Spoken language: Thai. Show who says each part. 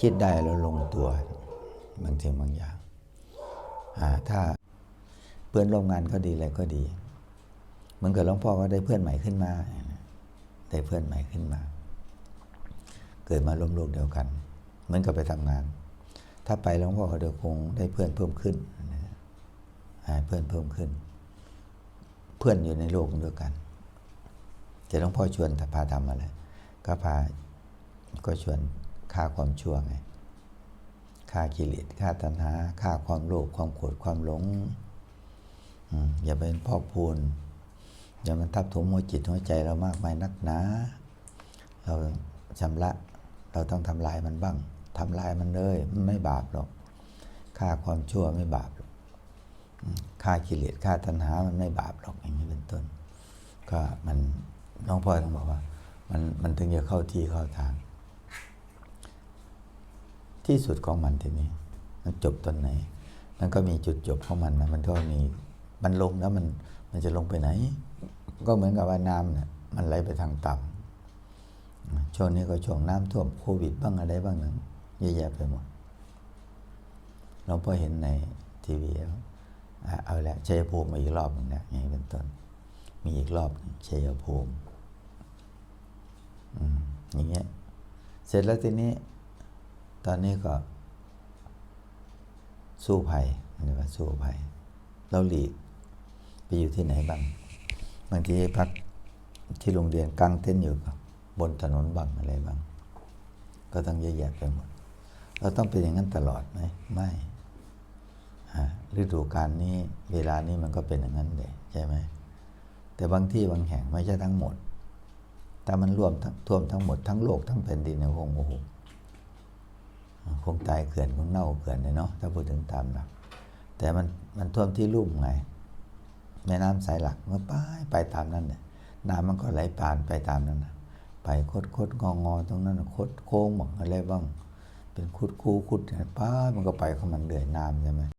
Speaker 1: คิดได้แล้วลงตัวบางสิ่งบางอย่างาถ้าเพื่อนร่วมงานก็ดีอะไรก็ดีเหมือนกับหลวงพ่อก็ได้เพื่อนใหม่ขึ้นมาได้เพื่อนใหม่ขึ้นมา เกิดมาร่วมโลกเดียวกัน เหมือนกับไปทำงาน ถ้าไปหลวงพ่อก็เดี๋ยวคงได้เพื่อนเพิ่มขึ้นเพื่อนเพิ่มขึ้น เพื่อนอยู่ในโลกเดียวกันแต่หลวงพ่อชวนพาทำอะไรก็พาก็ชวน ฆ่าความชั่วไงฆ่ากิเลสฆ่าตัณหาฆ่าความโลภความโกรธความหลงอย่าเป็นพ่อพูนอย่ามันทับถมหัวจิตหัวใจเรามากมายนักหนาเราชำระเราต้องทำลายมันบ้างทำลายมันเลยมันไม่บาปหรอกฆ่าความชั่วไม่บาปหรอกฆ่ากิเลสฆ่าตัณหามันไม่บาปหรอกอย่างนี้เป็นต้น ก็มันน้องพ่อต้องบอกว่า มันมันถึงจะเข้าที่เข้าทาง ที่สุดของมันทีนี้มันจบตอนไหน มันก็มีจุดจบของมันนะมันก็มีมันลงแล้วมันมันจะลงไปไหน ก็เหมือนกับว่าน้ำเนี่ยมันไหลไปทางต่ำช่วงนี้ก็ช่วงน้ำท่วมโควิดบ้างอะไรบ้างนั้นเยอะแยะไปหมดเราพอเห็นในทีวีแล้วเอาละชัยภูมิมาอีกรอบหนึ่งนี่ยอย่างนี้เป็นต้นมีอีกรอบหนึ่งชัยภูมิอย่างเงี้ยเสร็จแล้วทีนี้ ตอนนี้ก็สู้ภัยเรียกว่าสู้ภัย เราหลีกไปอยู่ที่ไหนบ้าง บางทีพักที่โรงเรียนกลางเต้นท์อยู่บนถนนบ้างอะไรบ้าง ก็ต้องเยอะแยะไปหมด เราต้องเป็นอย่างนั้นตลอดไหมไม่ฤดูกาลนี้เวลานี้มันก็เป็นอย่างนั้นเลยใช่ไหมแต่บางที่บางแห่งไม่ใช่ทั้งหมดถ้ามันรวมท่วมทั้งหมดทั้งโลกทั้งแผ่นดินเนี่ยคงโอ้โห คงตายเขื่อนคงเน่าเขื่อนเลยเนาะถ้าพูดถึงตามหลักแต่มันมันท่วมที่ลุ่มไงแม่น้ำสายหลักมันไปไปตามนั้นเนี่ยน้ำมันก็ไหลผ่านไปตามนั้นนะไปคดคดงองอตรงนั้นคดโค้งบ้างอะไรบ้าง เป็นคุดคูคุดป้ามันก็ไปของมันเดือยน้ำใช่ไหม